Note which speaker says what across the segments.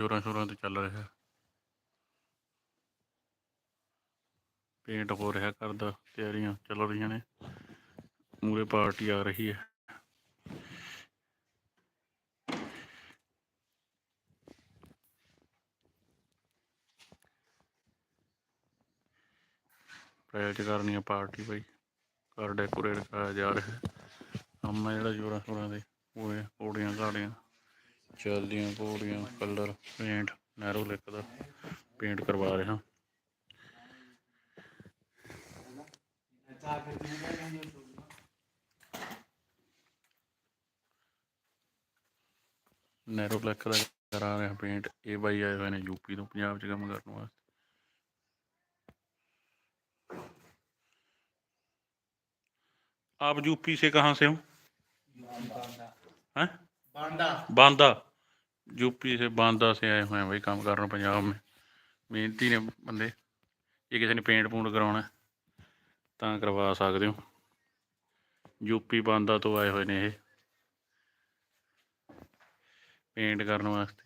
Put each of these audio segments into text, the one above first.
Speaker 1: ਜੋਰਾਂ ਸ਼ੋਰਾਂ ਤੇ ਚੱਲ ਰਿਹਾ। ਪੇਂਟ ਹੋ ਰਿਹਾ ਘਰ ਦਾ ਤਿਆਰੀਆਂ ਚੱਲ ਰਹੀਆਂ ਨੇ। ਮੂਰੇ ਪਾਰਟੀ ਆ ਰਹੀ ਹੈ। ਪ੍ਰਾਇਲ ਕਰਨੀ ਆ ਪਾਰਟੀ ਬਾਈ। ਘਰ ਡੈਕੋਰੇਟ ਕਰਾਇਆ ਜਾ ਰਿਹਾ। ਹੈ ਕੰਮ ਆ ਜਿਹੜਾ ਜੋਰਾਂ ਸ਼ੋਰਾਂ ਦੇ, ਪੂਰੇ ਪੌੜੀਆਂ ਘਾੜੀਆਂ। ਚੱਲਦੀਆਂ ਪੌੜੀਆਂ ਕਲਰ ਪੇਂਟ ਨੈਰੋ ਲਿਕ ਦਾ ਪੇਂਟ ਕਰਵਾ ਰਿਹਾ ਨੈਰੋ ਬਲੈਕ ਦਾ ਕਰਾ ਰਿਹਾ ਪੇਂਟ ਇਹ ਬਾਈ ਆਏ ਹੋਏ ਨੇ ਯੂਪੀ ਤੋਂ ਪੰਜਾਬ 'ਚ ਕੰਮ ਕਰਨ ਵਾਸਤੇ आप यूपी से कहाँ से हो हैं
Speaker 2: बांदा
Speaker 1: बांदा यूपी से बांदा से आए हुए हैं भाई काम करना पंजाब में ਮਿਹਨਤੀ ਨੇ ਬੰਦੇ ਜੇ ਕਿਸੇ ਨੇ ਪੇਂਟ ਪੂੰਟ ਕਰਾਉਣਾ ਹੈ, ਤਾਂ ਕਰਵਾ ਸਕਦੇ ਹੋ ਯੂਪੀ ਬਾਂਦਾ ਤੋਂ ਆਏ ਹੋਏ ਨੇ ਇਹ ਪੇਂਟ ਕਰਨ ਵਾਸਤੇ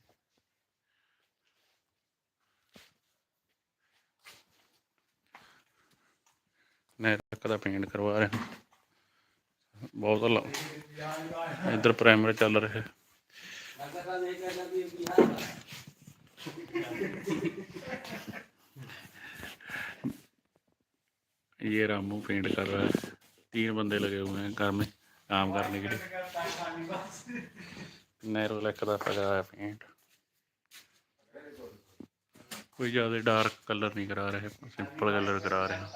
Speaker 1: ਮੈਂ ਤੱਕ ਦਾ ਪੇਂਟ ਕਰਵਾ ਰਿਹਾ ਬਹੁਤ ਲ- ਇੱਧਰ ਪ੍ਰਾਈਮਰ ਚੱਲ ਰਿਹਾ ਹੈ ये रामू पेंट कर रहा है तीन बंदे लगे हुए हैं घर में काम करने के लिए नैरो लक का लगा है पेंट कोई ज़्यादा डार्क कलर नहीं करा रहे सिंपल कलर करा रहे हैं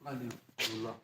Speaker 2: 那你走了。